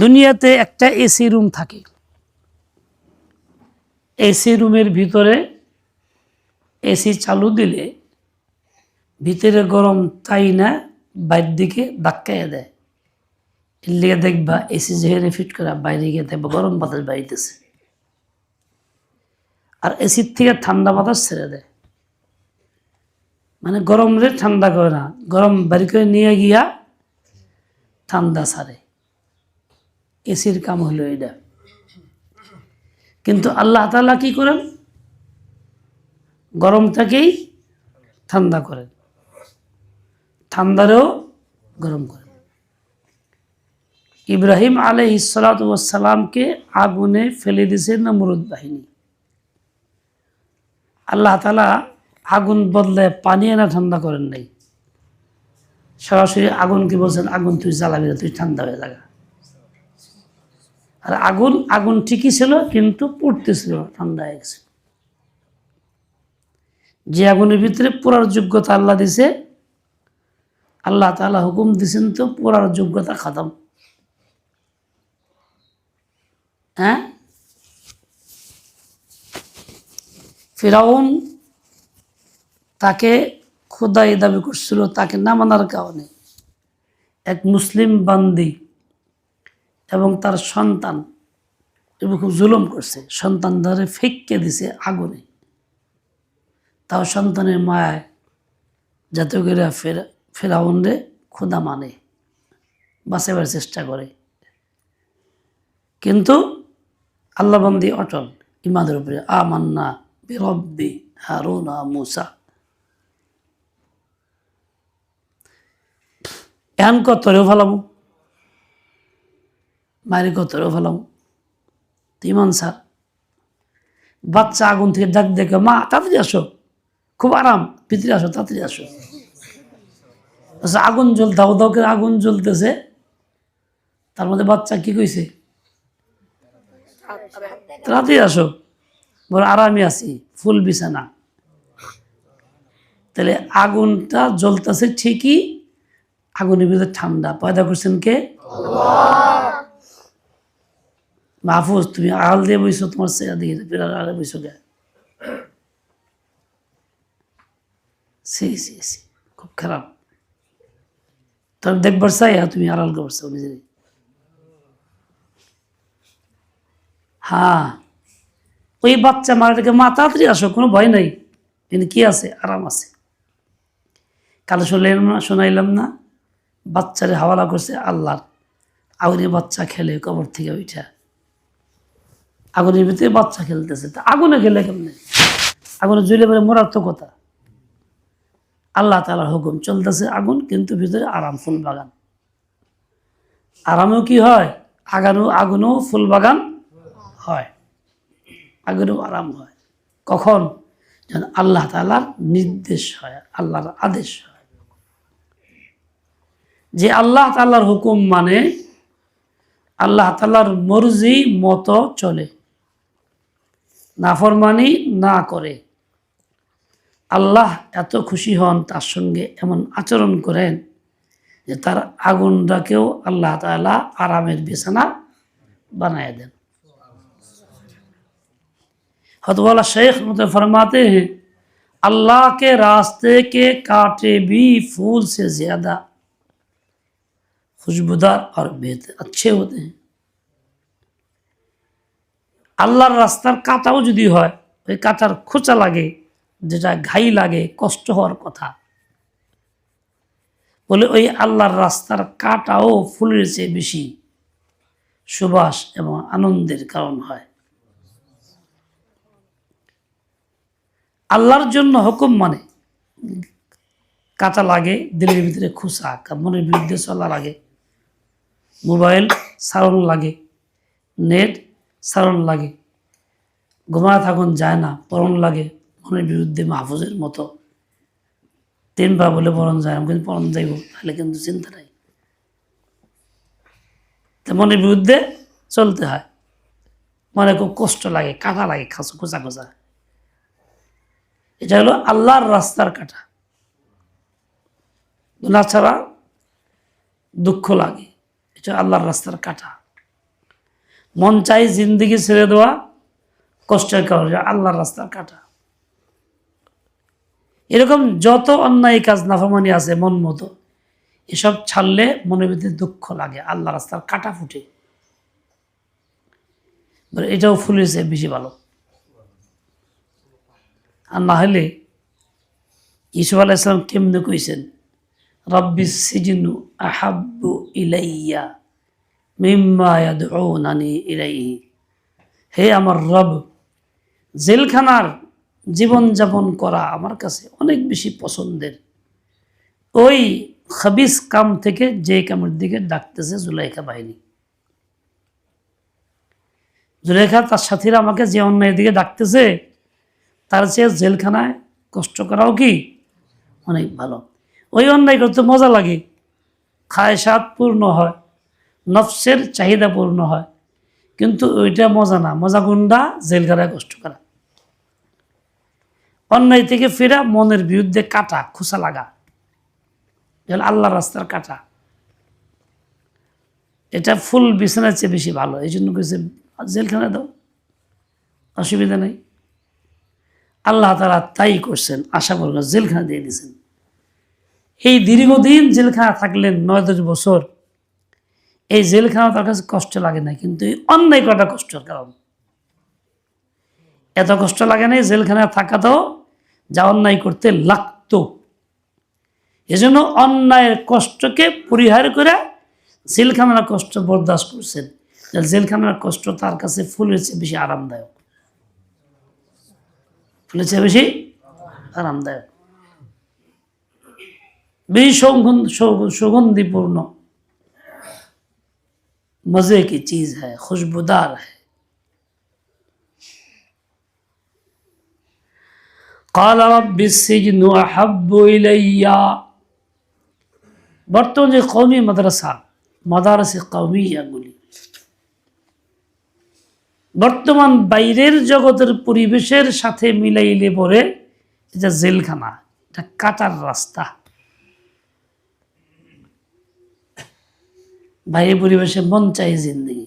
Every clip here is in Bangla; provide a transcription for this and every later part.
দুনিয়াতে একটা এসি রুম থাকে। এসি রুমের ভিতরে এসি চালু দিলে ভিতরে গরম তাই না, বাইরের দিকে ধাক্কাইয়া দেয়। লিগে দেখবা এসি যেখানে ফিট করা, বাইরে গিয়ে দেখবা গরম বাতাস বাড়িতেছে আর এসির থেকে ঠান্ডা বাতাস ছেড়ে দেয়। মানে গরম রে ঠান্ডা করে না, গরম বাড়ি করে নিয়ে গিয়া ঠান্ডা ছাড়ে এসির কাম হলো এটা। কিন্তু আল্লাহ তালা কি করেন? গরমটাকেই ঠান্ডা করেন। ঠান্ডারেও গরম করেন। ইব্রাহিম আলহ সালাতামকে আগুনে ফেলে দিয়েছে নমরুদ বাহিনী। আল্লাহ তালা আগুন বদলে পানি এনা ঠান্ডা করেন নাই। সরাসরি আগুনকে বলছেন? আগুন তুই জ্বালাবি তুই ঠান্ডা হয়ে যাগা আর আগুন আগুন ঠিকই ছিল, কিন্তু পড়তেছিল ঠান্ডা হয়ে গেছে। যে আগুনের ভিতরে পোড়ার যোগ্যতা আল্লাহ দিছে, আল্লাহ তাআলা হুকুম দিছেন তো পোড়ার যোগ্যতা খতম। হ্যাঁ? ফেরাউন তাকে খোদাই দাবি করছিল, তাকে না মানার কারণে। এক মুসলিম বান্দি এবং তার সন্তান এবং খুব জুলুম করছে। সন্তান ধরে ফেঁকে দিছে আগুনে। তাও সন্তানের মায়ায় যাতে করে ফেরা, ফেরাউনরে খোদা মানে বাঁচাবার চেষ্টা করে। কিন্তু আল্লাহ বন্দি অটল ইমাদের উপরে আমান্না বিরব্বি হারুনা মুসা। এন কতরেও ফেলাম মায়ের কতরেও ফেলাম? ইমান স্যার বাচ্চা আগুন থেকে ডাক দেখে মা তাড়াতাড়ি আসো। খুব আরাম। ভিতরে আসো তাড়াতাড়ি আসো। আচ্ছা, আগুন জ্বল দাও দাও করে আগুন জ্বলতেছে। তার মধ্যে বাচ্চা কি কইছে? তাড়াতাড়ি আসো। বলে আরামে আছি ফুল বিছানা। তাহলে আগুনটা জ্বলতেছে ঠিকই আগুনের ভিতরে ঠান্ডা। পয়দা করছেন কে? মাহফুজ, তুমি আড়াল দিয়ে বইছো, তোমার চেয়ার দিয়ে বিরাট আড়ালে বইছো গে। খুব খারাপ। তবে দেখবার চাই আর তুমি আড়াল করছ নিজের হ্যাঁ ওই বাচ্চা মারাটাকে মা তাড়াতাড়ি আসো, কোনো ভয় নাই। কিন্তু কি আছে? আরাম আছে। কালো শুনলাম না, শোনাইলাম না, বাচ্চারে হাওয়ালা করছে আল্লাহর। আগুনে বাচ্চা খেলে কবর থেকে উঠা আগুনের ভিতরে বাচ্চা খেলতেছে। তা আগুনে খেলে কেমনে? আগুনে জ্বলে পরে মরার তো কথা। আল্লাহ তালার হুকুম, চলতেছে আগুন, কিন্তু ভিতরে আরাম, ফুল বাগান। আরামেও কি হয়? আগানো, আগুনও ফুল বাগান হয়। আগুনও আরাম হয়। কখন? যখন আল্লাহ তালার নির্দেশ হয়, আল্লাহর আদেশ হয়। যে আল্লাহ তাল্লাহর হুকুম মানে আল্লাহ তাল্লাহর মর্জি মতো চলে। নাফরমানি না করে আল্লাহ এত খুশি হন তার সঙ্গে এমন আচরণ করেন যে তার আগুনটাকেও আল্লাহ তাআলা আরামের বিছানা बनाए दें हतवाला शेख मुझे फरमाते हैं अल्लाह के रास्ते के कांटे भी फूल से ज़्यादा खुशबूदार और बेहतर अच्छे होते हैं আল্লাহর রাস্তার কাঁটাও যদি হয়, ওই কাঁটার খোঁচা লাগে, যেটা ঘাই লাগে, কষ্ট হওয়ার কথা। বলে ওই আল্লাহর রাস্তার কাঁটাও ফুলের চেয়ে বেশি সুবাস এবং আনন্দের কারণ হয়। আল্লাহর জন্য হুকুম মানে কাঁচা লাগে, দিলের ভিতরে খুশা মনের বিরুদ্ধে চলা লাগে, মোবাইল, সারণ লাগে, নেট সারণ লাগে। ঘুমায় থাকুন, যায় না পরন লাগে। মনের বিরুদ্ধে মাহফুজের মতো। তিনবার বলে পরন যায় কিন্তু পরন যাইব, তাহলে কিন্তু চিন্তা নাই। মনের বিরুদ্ধে চলতে হয়। মনে খুব কষ্ট লাগে কাটা লাগে খাঁচো খোঁচা খোঁচা। এটা হলো আল্লাহর রাস্তার কাটা। গুণা ছাড়া দুঃখ লাগে। এটা আল্লাহর রাস্তার কাটা। মন চাই জিন্দিগি ছেড়ে দেওয়া, কষ্টের কারণে, আল্লাহর রাস্তার কাটা। এরকম যত অন্যায় কাজ নাফামানি আছে, মন মতো, এসব ছাড়লে মনের ভিতরে দুঃখ লাগে আল্লাহ রাস্তার কাটা ফুটে। এটাও ফুলেছে বেশি ভালো। আর না হলে ইসুফ আলাহ ইসলাম কেমনে কইছেন, রব্বি সিজিনু আহাব্বু ইলাইয়া। হে আমার রব, জেলখানার জীবনযাপন করা আমার কাছে অনেক বেশি পছন্দের। ওই খাবিস কাম থেকে যে কামের দিকে ডাকতেছে জুলাইখা বাহিনী। জুলেখা তার সাথীরা আমাকে যে অন্যায়ের দিকে ডাকতেছে, তার চেয়ে জেলখানায় কষ্ট করাও কি? অনেক ভালো। ওই অন্যায় করতে মজা লাগে। খায় স্বাদ পূর্ণ হয়। নফসের চাহিদা পূর্ণ হয়। কিন্তু ওইটা মজা না। মজা গুন্ডা, জেলখানায় কষ্ট করা। অন্যায় থেকে ফেরা, মনের বিরুদ্ধে কাটা, খোসা লাগা। এটা আল্লাহ রাস্তার কাটা। এটা ফুল বিছানার চেয়ে বেশি ভালো। এই জন্য কেছে জেলখানায় দাও। অসুবিধা নেই। আল্লাহ তারা তাই করছেন। আশা করবেন জেলখানা দিয়ে দিয়েছেন। এই দীর্ঘদিন জেলখানা থাকলেন নয় দশ বছর। এই জেলখানা তার কাছে কষ্ট লাগে না কিন্তু এই অন্যায় কটা কষ্টের কারণ। এত কষ্ট লাগে না জেলখানায় থাকাতেও যা অন্যায় করতে লাগতো। এজন্য অন্যায়ের কষ্টকে পরিহার করে জেলখানার কষ্ট বরদাস্ত করছেন। জেলখানার কষ্ট তার কাছে ফুলের চেয়ে বেশি আরামদায়ক। ফুলের চেয়ে বেশি আরামদায়ক। বেশি সৌগন্ধ সৌগ- সুগন্ধিপূর্ণ। मज़े की चीज़ है, खुशबूदार है। কাল ইলাইয়া বর্তমান যে কৌমি মাদ্রাসা মাদারাসে কৌমিয়াগুলি বর্তমান বাইরের জগতের পরিবেশের সাথে মিলাইলে পরে এটা জেলখানা এটা কাটার রাস্তা বাইরে পরিবেশে মন চাই জিন্দগি।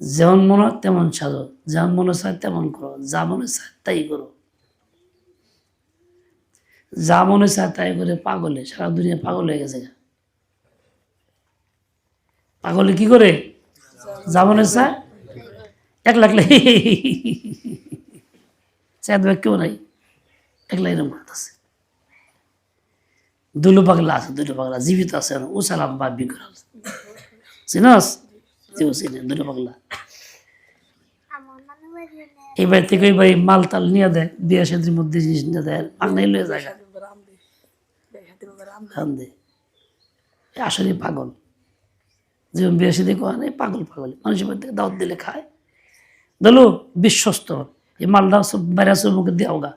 যেমন মনে হয় তেমন সাজো যেমন মনে চায় তেমন করো। যা মনে চায় তাই করো। যা মনে চায় তাই করে পাগলে। সারা দুনিয়া পাগল হয়ে গেছে পাগলে কি করে? যা মনে চায় এক লাগলে চাঁদ কেউ নাই। একলা এরকম করতেছে দুলু পাগলা আছে, দুলু পাগলা, জীবিত আছে ও সালাম বা বিগ্রহ চিনস? দুলু পাগলা। এই বাড়ি থেকে ওই মাল তাল নিয়ে দেয়, বিয়ে সাদির মধ্যে জিনিস নিয়ে দেয় মাগনাই লয়ে রান আসলে পাগল। যেমন বিয়ে সাদি কোয়া নেই পাগল পাগল। মানুষের থেকে দাওয়াত দিলে খায়। দলু, বিশ্বস্ত। এই মালটা বাইরে মুখে দেওয়া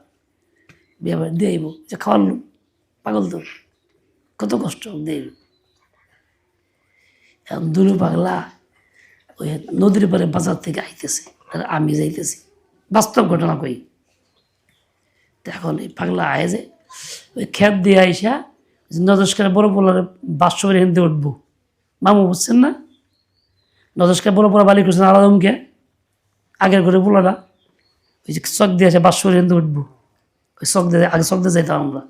বিয়ে দিয়ে যে খাওয়ালো পাগল তো। কত কষ্ট দিয়ে এখন দুলু পাগলা ওই নদীর পারে বাজার থেকে আইতেছে, আর আমি যাইতেছি। বাস্তব ঘটনা কই? এখন এই পাগলা আয় যে, ওই খেত দিয়ে আইসা নদস্কার বড় বলার বাসরে হিন্দে উঠবো। মামু বুঝছেন না? নদস্কার বড় বড় বালি করছেন আলাদমকে আগের ঘরে বলারা ওই যে চক দিয়ে আসে বাসরে হিন্দে উঠবো। ওই চক দিয়ে, আগে চক দিয়ে যাইতাম আমরা।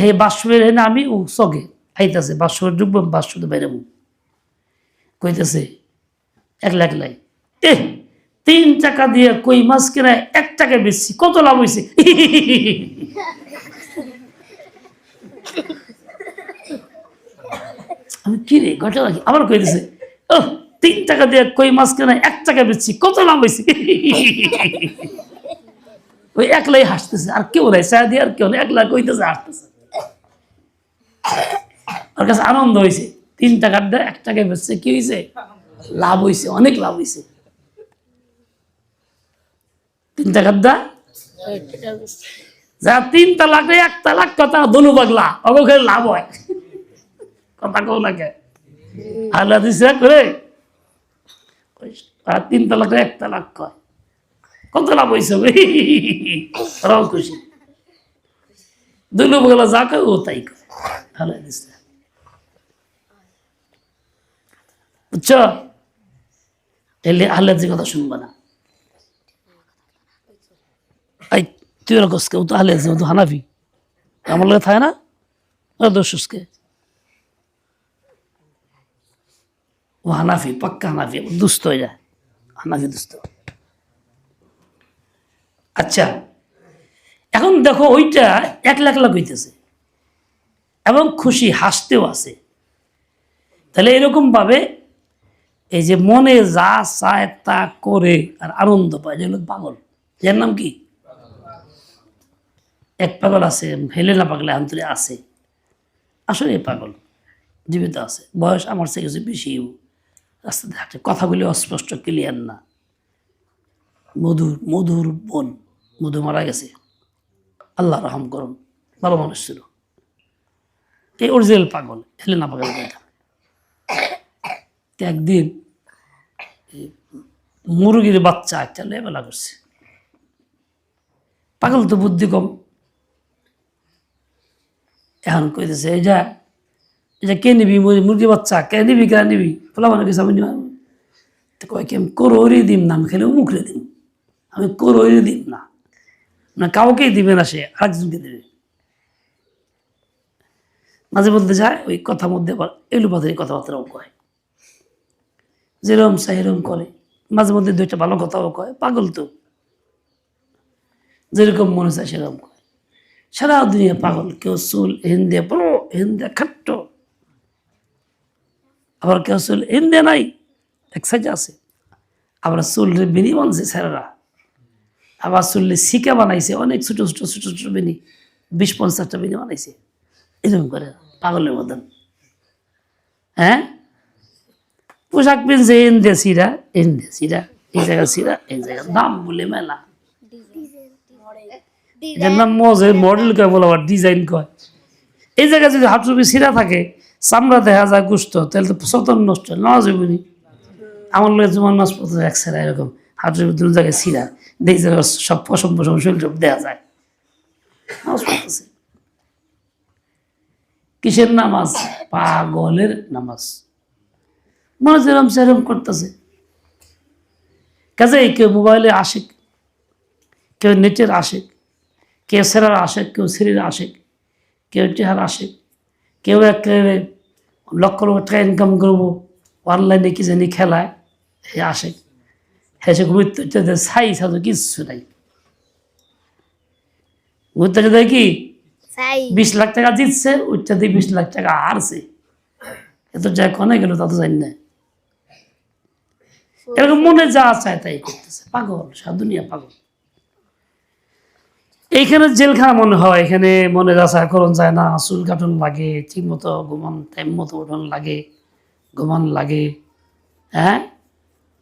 হে বাসুরের হেনে আমি ও চকে আইতাছে বাসুর ডুববো বাসুর বাইরে মুখ কইতেছে, একলা একলাই এ তিন টাকা দিয়ে কই মাছ কেনা এক টাকা বেশি কত লাভ হয়েছে আমি কি রে, ঘটনা কি? আবার কইতেছে ও তিন টাকা দিয়ে কই মাছ কেনা এক টাকা বেশি কত লাভ হয়েছে ওই একলাই হাসতেছে, আর কেউ নাই চায় দিয়ে আর কেউ নেই, একলা কইতেছে, হাসতেছে। ওর কাছে আনন্দ হয়েছে তিন টাকার দেয় এক টাকায় বেচছে, কি হয়েছে লাভ হয়েছে অনেক লাভ হয়েছে তিন টাকার দা যা তিন তালাক, এক তালাক, কথা দলু পাগলা অবখের লাভ হয়। কথা কও না কে? আল্লাহ করে। তিন তালাক, এক তালাক কয়। কত লাভ হয়েছে রং খুশি। পাগলা যা কয় ও তাই কয়। বুঝছ? এলে কথা শুনবে না। তুই ও তো আহলে ও তো হানাফি। আমার থাকে না? ও হানাফি, পাক্কা হানাফি দুস্থ হয়ে যায় হানাফি দুস্থ। আচ্ছা এখন দেখো ওইটা এক লাখ লাখ হইতেছে। এবং খুশি, হাসতেও আছে। তাহলে এরকম ভাবে এই যে মনে যা চায় তা করে আর আনন্দ পায়, যে পাগল। যার নাম কি? এক পাগল আছে হেলেনা পাগলে আন্তরে আছে। আসলে পাগল, জীবিত আছে। বয়স আমার থেকে কিছু বেশি রাস্তাতে হাঁটে কথাগুলি অস্পষ্ট ক্লিয়ার না। মধুর মধুর বোন, মধু মারা গেছে। আল্লাহ রহম করুন, ভালো মানুষ ছিল। এই অরিজিনাল পাগল? হেলেনা পাগল এটা একদিন মুরগির বাচ্চা একটা লেবেলা করছে। পাগল তো বুদ্ধি কম। এখন কইতেছে, এই যা যে, কে নিবি মুর- মুরগি বাচ্চা? কে নিবি কে নিবি? ফলা মানে কিছু আমি নিব তো কয় কি, আমি করোরি দিম না, আমি খেলে মুখরে দিম। আমি করোরি দিম না। না, কাউকেই দিবে না সে, আরেকজনকে দেবে। মাঝে মধ্যে যায়, ওই কথার মধ্যে আবার এলুপাতারি কথাবার্তাও কয়। যেরকম সেরকম করে, মাঝে মধ্যে দুইটা ভালো কথাও কয়, পাগল তো। যেরকম মনে চায় সেরকম কয়। সারা দুনিয়া পাগল, কেউ চুল হিন্দে বড় হিন্দে খাট্ট। আবার কেউ চুল হিন্দে নাই, এক সাইজে আছে। আবার চুলের বেনি বানছে স্যারেরা আবার চুললে শিকা বানাইছে, অনেক ছোট ছোট ছোট ছোট বেনি, বিশ পঞ্চাশটা বেনি বানাইছে। এরকম করে। পাগলের মতন। হ্যাঁ? পোশাক পিনছে ইন্দে সিরা ইন্দে সিরা এই জায়গা সিরা এই জায়গা দাম বলে মেলা। এটার নাম মজে মডেল কয় বলে আবার ডিজাইন কয়। এই জায়গায় যদি হাঁটুপি সিরা থাকে চামড়া দেখা যায় গুস্ত তাহলে তো সতন নষ্ট নেওয়া যাবে নি আমার লোক জমান মাছ পড়তে এক সেরা এরকম হাঁটুপি দু জায়গায় সিরা দেখি সব পশম পশম শরীর সব দেওয়া যায় পড়তেছে। কিসের নামাজ? পাগলের নামাজ। মনে যেরম সেরম করতেছে। কাজে কেউ মোবাইলে আশেক, কেউ নেটের আশেক, কেউ সেরার আশেক, কেউ সিরির আশেক, কেউ টেহার আশেক, কেউ একেবারে লক্ষ লক্ষ টাকা ইনকাম করব অনলাইনে কি জানি খেলায় হে আশেক। হেসে ঘুরতে ছাই সাধু কিচ্ছু নাই। ঘুরতে কি? সাই বিশ লাখ টাকা জিতছে ওইটা দিয়ে বিশ লাখ টাকা হারছে। এত যা কনে গেল তা তো জানি না। এরকম মনে যা চায় তাই করতেছে। পাগল সারা দুনিয়া পাগল। এইখানে জেলখানা মনে হয় এখানে মনে যা চায় করণ যায় না। চুল কাটন লাগে ঠিক মতো ঘুমান টাইম মতো উঠন লাগে ঘুমান লাগে হ্যাঁ?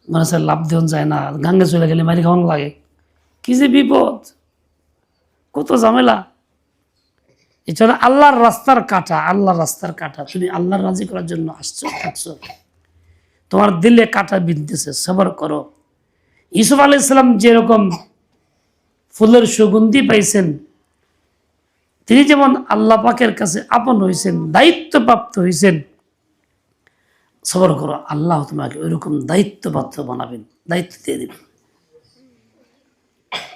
মনে হয় লাভ দেওয়ান যায় না। গাঙ্গে চলে গেলে মারি খাওয়ান লাগে। কি যে বিপদ। কত ঝামেলা। এছাড়া আল্লাহর রাস্তার কাটা, আল্লাহর রাস্তার কাটা। তুমি আল্লাহর রাজি করার জন্য আসছো, থাকছো। তোমার দিলে কাটা বিনতেছে সবর করো। ইসুফ আলাই ইসলাম যেরকম ফুলের সুগন্ধি পাইছেন, তিনি যেমন আল্লাহ পাকের কাছে আপন হয়েছেন দায়িত্বপ্রাপ্ত হয়েছেন সবর করো। আল্লাহ তোমাকে ওইরকম দায়িত্বপ্রাপ্ত বানাবেন, দায়িত্ব দিয়ে দিবেন।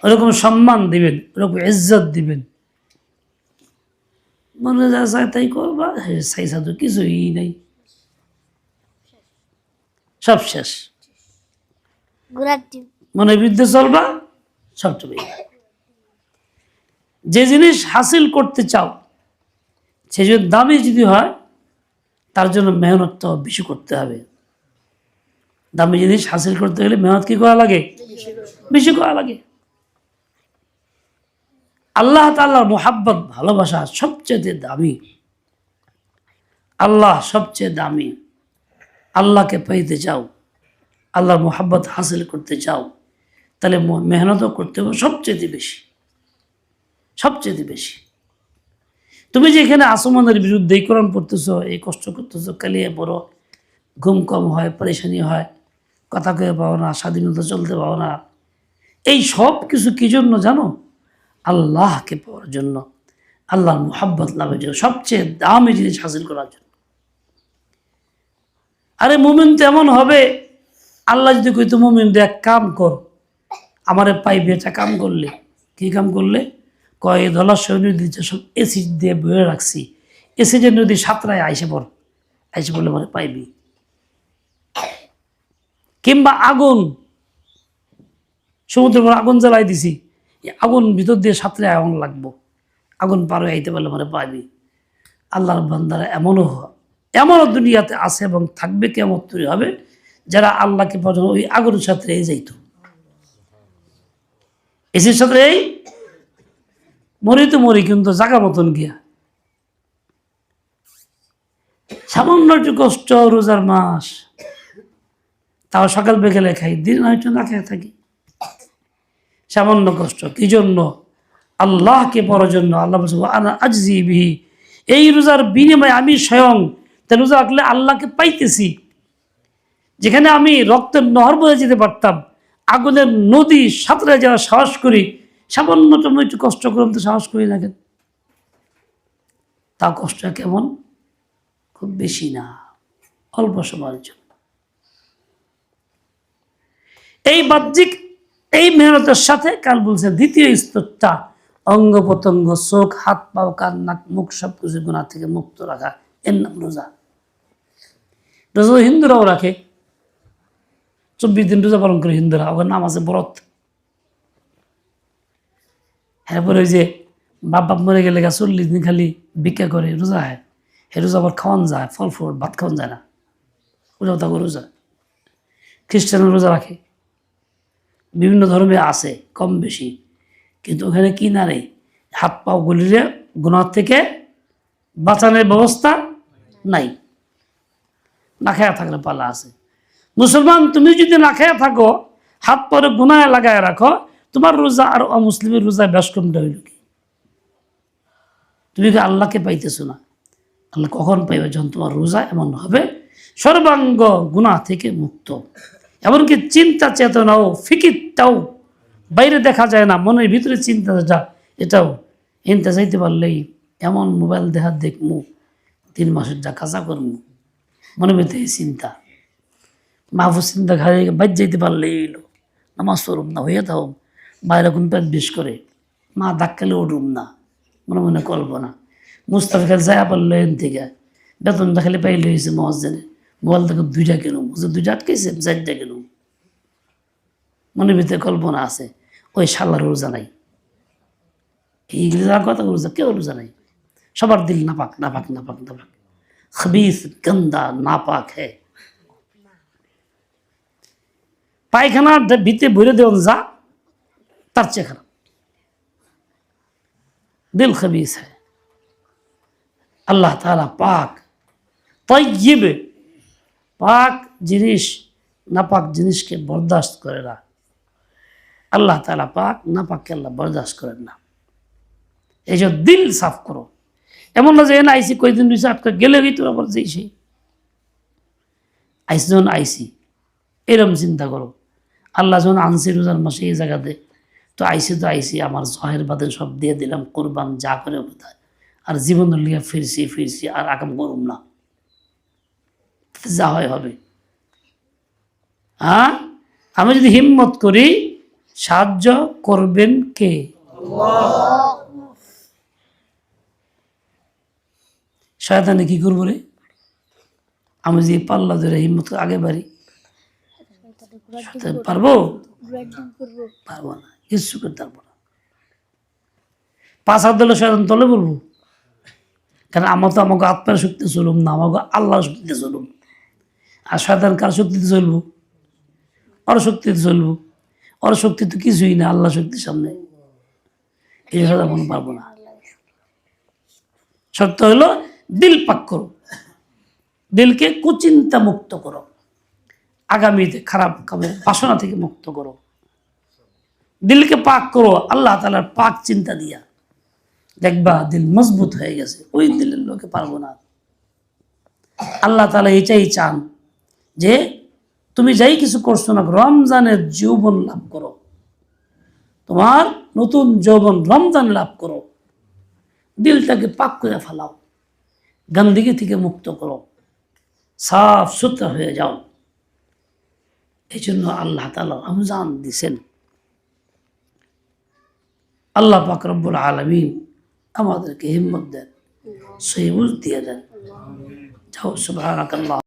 ওরকম সম্মান দিবেন ওরকম ইজ্জত দিবেন। মনে যা চায় তাই করবা সাই সাধু কিছুই নাই সব শেষ মনে বিরুদ্ধে চলবা সব চলে যে জিনিস হাসিল করতে চাও সে যদি দামি যদি হয় তার জন্য মেহনত তো বেশি করতে হবে। দামি জিনিস হাসিল করতে গেলে মেহনত কি করা লাগে? বেশি করা লাগে। আল্লাহ তাল্লাহর মোহাব্বত, ভালোবাসা সবচেয়ে দামি। আল্লাহ সবচেয়ে দামি। আল্লাহকে পাইতে চাও, আল্লাহর মোহাব্বত হাসিল করতে চাও, তাহলে মেহনতও করতে হবে সবচেয়ে বেশি। সবচেয়ে বেশি। তুমি যে এখানে আসমানের বিরুদ্ধে এই কোরআন পড়তেছ, এই কষ্ট করতেছ, কালিয়ে বড় ঘুম কম হয়, পরেশানি হয়, কথা কয়ে পাও না, স্বাধীনতা চলতে পাও না, এই সব কিছু কি জন্য জানো? আল্লাহকে পাওয়ার জন্য, আল্লাহর মোহাব্বত লাভের জন্য, সবচেয়ে দামি জিনিস হাসিল করার জন্য। আরে মুমিন তো এমন হবে, আল্লাহ যদি কইতো মুমিন এক কাম কর, আমারে পাইবে এটা কাম করলে। কি কাম করলে? কয় এই ধলাশয় নদী সব এসি দিয়ে বয়ে রাখছি এসি যে নদী সাঁতরায় আইসে পড়, আইসে পড়লে মানে পাইবি। কিংবা আগুন, সমুদ্রের আগুন জ্বালাই দিছি আগুন ভিতর দিয়ে সাঁতরে আগুন লাগবো। আগুন পার আইতে পারলে মানে পাইবি। আল্লাহর বান্দারা এমনও এমনও দুনিয়াতে আছে এবং থাকবে কেমন তৈরি হবে, যারা আল্লাহকে পর্যন্ত ওই আগুনের সাথে এই যাইতো। এসির সাথে এই? মরি তো মরি, কিন্তু জাগা মতন গিয়া। সামান্য একটু কষ্ট, রোজার মাস। তাও সকাল বিকেলে খাই, দিন হয়তো না খেয়ে থাকি। সামান্য কষ্ট। কি জন্য আল্লাহকে পড়ার জন্য আল্লাহ আনা বিহি। এই রোজার বিনিময়ে আমি স্বয়ং তা রোজা রাখলে আল্লাহকে পাইতেছি। যেখানে আমি রক্তের নহর বয়ে যেতে পারতাম, আগুনের নদী সাঁতরে যারা সাহস করি, সামান্যতম একটু কষ্ট করে তো সাহস করি না কেন? তা কষ্ট কেমন? খুব বেশি না, অল্প সময়ের জন্য। এই বাহ্যিক এই মেহনতের সাথে কাল বলছে দ্বিতীয় স্তরটা। অঙ্গ প্রত্যঙ্গ, চোখ, হাত, পাও, কান, নাক, মুখ সব কিছু গুণা থেকে মুক্ত রাখা। এর নাম রোজা। রোজা হিন্দুরাও রাখে। চব্বিশ দিন রোজা পালন করে হিন্দুরা। ওখানে নাম আছে ব্রত। এরপরে ওই যে বাপ বাপ মরে গেলে চল্লিশ দিন খালি ভিক্ষা করে, রোজা হয় হে রোজা আবার খাওয়ান যায় ফল ফুল ভাত খাওয়ান যায় না। ওটাও তাকে রোজা। খ্রিস্টানের রোজা রাখে। বিভিন্ন ধর্মে আছে, কম বেশি। কিন্তু ওখানে কি না রে হাত পাও গলিলে গুণার থেকে বাঁচানোর ব্যবস্থা নাই। না খেয়া থাকলে পালা আছে। মুসলমান, তুমি যদি না খেয়া থাকো, হাত পরে গুনায় লাগায় রাখো, তোমার রোজা আর অমুসলিমের রোজা বেশ কমটা হইল কি? তুমি কি আল্লাহকে পাইতেছো না? আল্লাহ কখন পাইবে যখন তোমার রোজা এমন হবে? সর্বাঙ্গ গুণা থেকে মুক্ত। এমনকি চিন্তা চেতনাও, ফিকিরটাও বাইরে দেখা যায় না, মনের ভিতরে চিন্তা যা, এটাও। এনতে চাইতে পারলেই এমন মোবাইল দেখার দেখমু, তিন মাসের যা কাজা করমু। মনের ভিতরে এই চিন্তা। মাহফুজ চিন্তা ঘরে বাইর যাইতে পারলে এলো নামাজ পড়ুম না, হইয়া থাকুম। বাইরে কোন পেট বিষ করে, মা ধাক্কালে উঠুম না, মনে মনে কল্পনা মুস্তাফা খালি যায় পারল এন থেকে বেতন দেখালে পাইলে হয়েছে মহাজনে মোবাইল থেকে দুইটা কেন বুঝে দুইটা আটকেছে চারটা কেন মনের ভিতরে কল্পনা আছে, ওই শালার রোজা নাই। কথা রোজা কেউ রোজা নাই। সবার দিল নাপাক নাপাক নাপাক নাপাক। খবিস, গন্দা, নাপাক হ্যাঁ পায়খানা ভিতরে ভরে দেওয়ান যা, তার চেয়ে খারাপ। দিল খবিস হ্যাঁ আল্লাহ তালা পাক তৈব পাক জিনিস, নাপাক জিনিসকে বরদাস্ত করে না। আল্লাহ তালা পাক নাপাককে আল্লাহ বরদাস্ত করেন না। এই যে দিল সাফ করো। এমন না যে এনে আইসি, কয়দিন রয়েছে আটকা গেলে গিয়ে তোর যেই সেই। আইসি যখন আইসি, এরম চিন্তা করো। আল্লাহ যখন আনছি রোজার মাসে এই জায়গাতে, তো আইসি তো আইসি, আমার জহের বাদে সব দিয়ে দিলাম, কোরবান যা করে আর জীবনের লিগে ফিরছি ফিরছি, আর আকাম করুম না। যা হয় হবে। হ্যাঁ? আমি যদি হিম্মত করি, সাহায্য করবেন কে? শয়তানে কি করব রে? আমি যে পাল্লা ধরে হিম্মত আগে বাড়ি। পারব? পারব না কিছু করতে পারব না। পাঁচ হাত দলে শয়তান তলে বলব। কারণ আমার তো আমাকে আত্মার শক্তি চলুম না, আমাকে আল্লাহর শক্তিতে চলুম আর শয়তান কার শক্তিতে চলবো? ওর শক্তিতে চলবো। ওর শক্তি তো কিছুই না আল্লাহ শক্তির সামনে। এই শয়তান কোনো পারব না। শর্ত হলো, দিল পাক করো। দিলকে কুচিন্তা মুক্ত করো। আগামীতে খারাপ কামের বাসনা থেকে মুক্ত করো। দিলকে পাক করো, আল্লাহ তালার পাক চিন্তা দিয়া। দেখবা দিল মজবুত হয়ে গেছে। ওই দিলের লোকে পারব না। আল্লাহ তালা এটাই চান। যে তুমি যাই কিছু করছ না রমজানের যৌবন লাভ করো। তোমার নতুন যৌবন রমজান লাভ করো। দিলটাকে পাক করে ফেলাও। গন্দিগি থেকে মুক্ত করো। সাফ সুতরা হয়ে যাও। এই জন্য আল্লাহ তালা রমজান দিছেন। আল্লাহ পাক রব্বুল আলমিন আমাদেরকে হিম্মত দেন সহিবুজ দিয়ে দেন। যাও, সুবহানাকাল্লাহ।